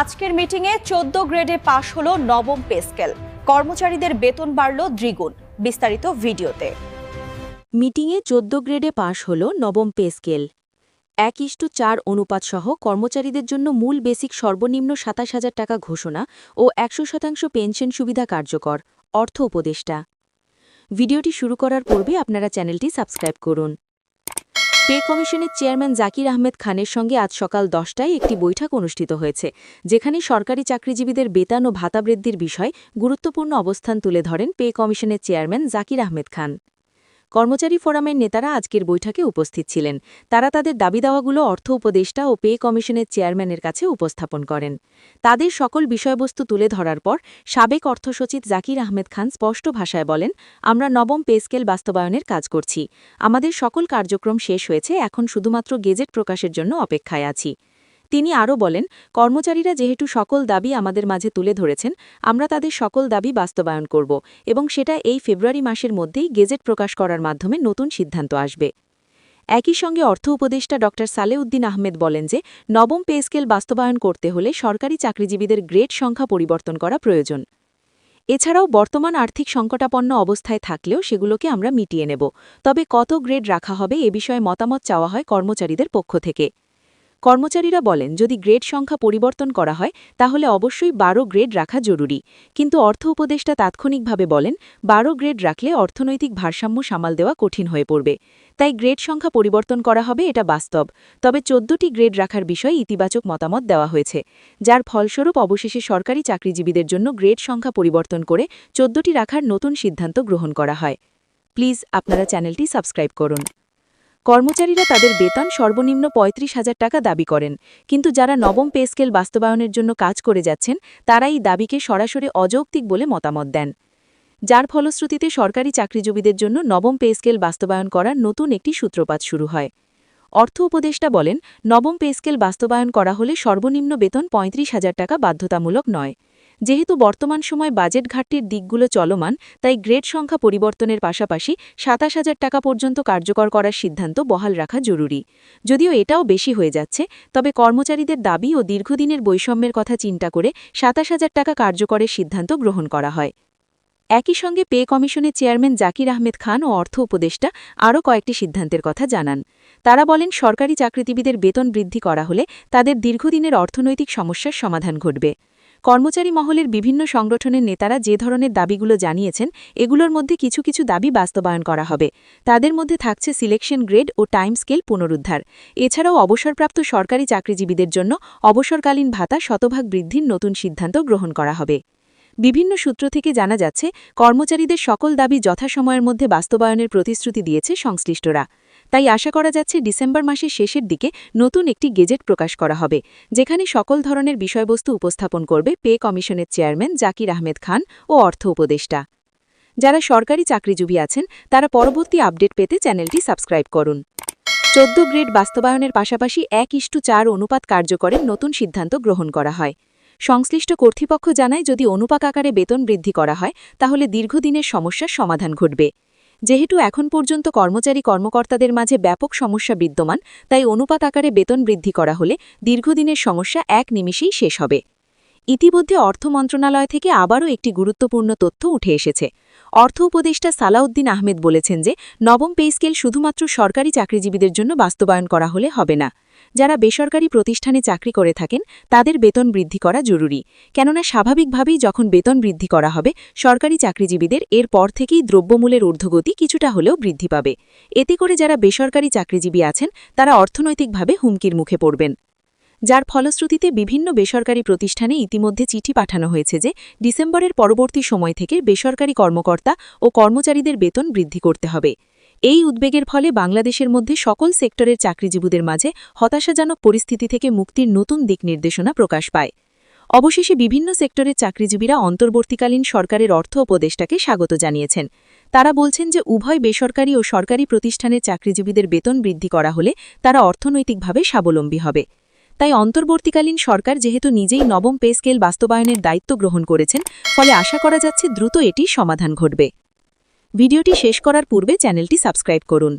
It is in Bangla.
আজকের মিটিংয়ে চোদ্দ গ্রেডে পাশ হলো নবম পে স্কেল। কর্মচারীদের বেতন বাড়ল দ্বিগুণ, বিস্তারিত ভিডিওতে। মিটিংয়ে চোদ্দ গ্রেডে পাশ হল নবম পে স্কেল। এক ইস্টু চার অনুপাত সহ কর্মচারীদের জন্য মূল বেসিক সর্বনিম্ন সাতাশ হাজার টাকা ঘোষণা ও একশো শতাংশ পেনশন সুবিধা কার্যকর, অর্থ উপদেষ্টা। ভিডিওটি শুরু করার পূর্বে আপনারা চ্যানেলটি সাবস্ক্রাইব করুন। পে কমিশনের চেয়ারম্যান জাকির আহমেদ খানের সঙ্গে আজ সকাল দশটায় একটি বৈঠক অনুষ্ঠিত হয়েছে, যেখানে সরকারি চাকরিজীবীদের বেতন ও ভাতা বৃদ্ধির বিষয় গুরুত্বপূর্ণ অবস্থান তুলে ধরেন পে কমিশনের চেয়ারম্যান জাকির আহমেদ খান। কর্মচারী ফোরামের নেতারা আজকের বৈঠকে উপস্থিত ছিলেন। তারা তাদের দাবি দাওয়াগুলো অর্থ উপদেষ্টা ও পে কমিশনের চেয়ারম্যানের কাছে উপস্থাপন করেন। তাদের সকল বিষয়বস্তু তুলে ধরার পর সাবেক অর্থসচিব জাকির আহমেদ খান স্পষ্ট ভাষায় বলেন, আমরা নবম পে স্কেল বাস্তবায়নের কাজ করছি। আমাদের সকল কার্যক্রম শেষ হয়েছে, এখন শুধুমাত্র গেজেট প্রকাশের জন্য অপেক্ষায় আছি। তিনি আরও বলেন, কর্মচারীরা যেহেতু সকল দাবি আমাদের মাঝে তুলে ধরেছেন, আমরা তাদের সকল দাবি বাস্তবায়ন করব এবং সেটা এই ফেব্রুয়ারি মাসের মধ্যেই গেজেট প্রকাশ করার মাধ্যমে নতুন সিদ্ধান্ত আসবে। একই সঙ্গে অর্থ উপদেষ্টা ড. সালেউদ্দিন আহমেদ বলেন যে, নবম পে স্কেল বাস্তবায়ন করতে হলে সরকারি চাকরিজীবীদের গ্রেড সংখ্যা পরিবর্তন করা প্রয়োজন। এছাড়াও বর্তমান আর্থিক সংকটাপন্ন অবস্থায় থাকলেও সেগুলোকে আমরা মিটিয়ে নেব। তবে কত গ্রেড রাখা হবে এ বিষয়ে মতামত চাওয়া হয় কর্মচারীদের পক্ষ থেকে। কর্মচারীরা বলেন, যদি গ্রেড সংখ্যা পরিবর্তন করা হয়, তাহলে অবশ্যই বারো গ্রেড রাখা জরুরি। কিন্তু অর্থ উপদেষ্টা তাৎক্ষণিকভাবে বলেন, বারো গ্রেড রাখলে অর্থনৈতিক ভারসাম্য সামাল দেওয়া কঠিন হয়ে পড়বে। তাই গ্রেড সংখ্যা পরিবর্তন করা হবে, এটা বাস্তব। তবে চোদ্দটি গ্রেড রাখার বিষয়ে ইতিবাচক মতামত দেওয়া হয়েছে। যার ফলস্বরূপ অবশেষে সরকারি চাকরিজীবীদের জন্য গ্রেড সংখ্যা পরিবর্তন করে চোদ্দটি রাখার নতুন সিদ্ধান্ত গ্রহণ করা হয়। প্লিজ, আপনারা চ্যানেলটি সাবস্ক্রাইব করুন। কর্মচারীরা তাদের বেতন সর্বনিম্ন পঁয়ত্রিশ হাজার টাকা দাবি করেন। কিন্তু যারা নবম পে স্কেল বাস্তবায়নের জন্য কাজ করে যাচ্ছেন, তারা এই দাবিকে সরাসরি অযৌক্তিক বলে মতামত দেন। যার ফলশ্রুতিতে সরকারি চাকরিজীবীদের জন্য নবম পে স্কেল বাস্তবায়ন করার নতুন একটি সূত্রপাত শুরু হয়। অর্থ উপদেষ্টা বলেন, নবম পে স্কেল বাস্তবায়ন করা হলে সর্বনিম্ন বেতন পঁয়ত্রিশ হাজার টাকা বাধ্যতামূলক নয়। যেহেতু বর্তমান সময় বাজেট ঘাটতির দিকগুলো চলমান, তাই গ্রেড সংখ্যা পরিবর্তনের পাশাপাশি সাতাশ হাজার টাকা পর্যন্ত কার্যকর করার সিদ্ধান্ত বহাল রাখা জরুরি। যদিও এটাও বেশি হয়ে যাচ্ছে, তবে কর্মচারীদের দাবি ও দীর্ঘদিনের বৈষম্যের কথা চিন্তা করে সাতাশ হাজার টাকা কার্যকরের সিদ্ধান্ত গ্রহণ করা হয়। একই সঙ্গে পে কমিশনের চেয়ারম্যান জাকির আহমেদ খান ও অর্থ উপদেষ্টা আরও কয়েকটি সিদ্ধান্তের কথা জানান। তারা বলেন, সরকারি চাকরিজীবীদের বেতন বৃদ্ধি করা হলে তাদের দীর্ঘদিনের অর্থনৈতিক সমস্যার সমাধান ঘটবে। কর্মচারী মহলের বিভিন্ন সংগঠনের নেতারা যে ধরনের দাবিগুলো জানিয়েছেন, এগুলোর মধ্যে কিছু কিছু দাবি বাস্তবায়ন করা হবে। তাদের মধ্যে থাকছে সিলেকশন গ্রেড ও টাইম স্কেল পুনরুদ্ধার। এছাড়াও অবসরপ্রাপ্ত সরকারি চাকরিজীবীদের জন্য অবসরকালীন ভাতা শতভাগ বৃদ্ধির নতুন সিদ্ধান্ত গ্রহণ করা হবে। বিভিন্ন সূত্র থেকে জানা যাচ্ছে, কর্মচারীদের সকল দাবি যথাসময়ের মধ্যে বাস্তবায়নের প্রতিশ্রুতি দিয়েছে সংশ্লিষ্টরা। তাই আশা করা যাচ্ছে ডিসেম্বর মাসের শেষের দিকে নতুন একটি গেজেট প্রকাশ করা হবে, যেখানে সকল ধরনের বিষয়বস্তু উপস্থাপন করবে পে কমিশনের চেয়ারম্যান জাকির আহমেদ খান ও অর্থ উপদেষ্টা। যারা সরকারি চাকরিজীবী আছেন, তারা পরবর্তী আপডেট পেতে চ্যানেলটি সাবস্ক্রাইব করুন। চোদ্দ গ্রেড বাস্তবায়নের পাশাপাশি এক ইস্টু চার অনুপাত কার্যকরের নতুন সিদ্ধান্ত গ্রহণ করা হয়। সংশ্লিষ্ট কর্তৃপক্ষ জানায়, যদি অনুপাক আকারে বেতন বৃদ্ধি করা হয়, তাহলে দীর্ঘদিনের সমস্যার সমাধান ঘটবে। যেহেতু এখন পর্যন্ত কর্মচারী কর্মকর্তাদের মাঝে ব্যাপক সমস্যা বিদ্যমান, তাই অনুপাত আকারে বেতন বৃদ্ধি করা হলে দীর্ঘদিনের সমস্যা এক নিমিষেই শেষ হবে। ইতিমধ্যে অর্থ মন্ত্রণালয় থেকে আবারও একটি গুরুত্বপূর্ণ তথ্য উঠে এসেছে। অর্থ উপদেষ্টা সালাউদ্দিন আহমেদ বলেছেন যে, নবম পে স্কেল শুধুমাত্র সরকারি চাকরিজীবীদের জন্য বাস্তবায়ন করা হলে হবে না। যারা বেসরকারি প্রতিষ্ঠানে চাকরি করে থাকেন, তাদের বেতন বৃদ্ধি করা জরুরি। কেননা স্বাভাবিকভাবেই যখন বেতন বৃদ্ধি করা হবে, সরকারি চাকরিজীবীদের এর পর থেকেই দ্রব্যমূল্যের ঊর্ধ্বগতি কিছুটা হলেও বৃদ্ধি পাবে। এতে করে যারা বেসরকারি চাকরিজীবী আছেন, তারা অর্থনৈতিকভাবে হুমকির মুখে পড়বেন। যার ফলশ্রুতিতে বিভিন্ন বেসরকারি প্রতিষ্ঠানে ইতিমধ্যে চিঠি পাঠানো হয়েছে যে ডিসেম্বরের পরবর্তী সময় থেকে বেসরকারি কর্মকর্তা ও কর্মচারীদের বেতন বৃদ্ধি করতে হবে। এই উদ্বেগের ফলে বাংলাদেশের মধ্যে সকল সেক্টরের চাকরিজীবীদের মাঝে হতাশাজনক পরিস্থিতি থেকে মুক্তির নতুন দিক নির্দেশনা প্রকাশ পায়। অবশেষে বিভিন্ন সেক্টরের চাকরিজীবীরা অন্তর্বর্তীকালীন সরকারের অর্থ উপদেষ্টাকে স্বাগত জানিয়েছেন। তারা বলছেন যে উভয় বেসরকারি ও সরকারি প্রতিষ্ঠানের চাকরিজীবীদের বেতন বৃদ্ধি করা হলে তারা অর্থনৈতিকভাবে স্বাবলম্বী হবে। তাই অন্তর্বর্তীকালীন সরকার যেহেতু নিজেই নবম পে স্কেল বাস্তবায়নের দায়িত্ব গ্রহণ করেছেন, ফলে আশা করা যাচ্ছে দ্রুত এটি সমাধান ঘটবে। ভিডিওটি শেষ করার পূর্বে চ্যানেলটি সাবস্ক্রাইব করুন।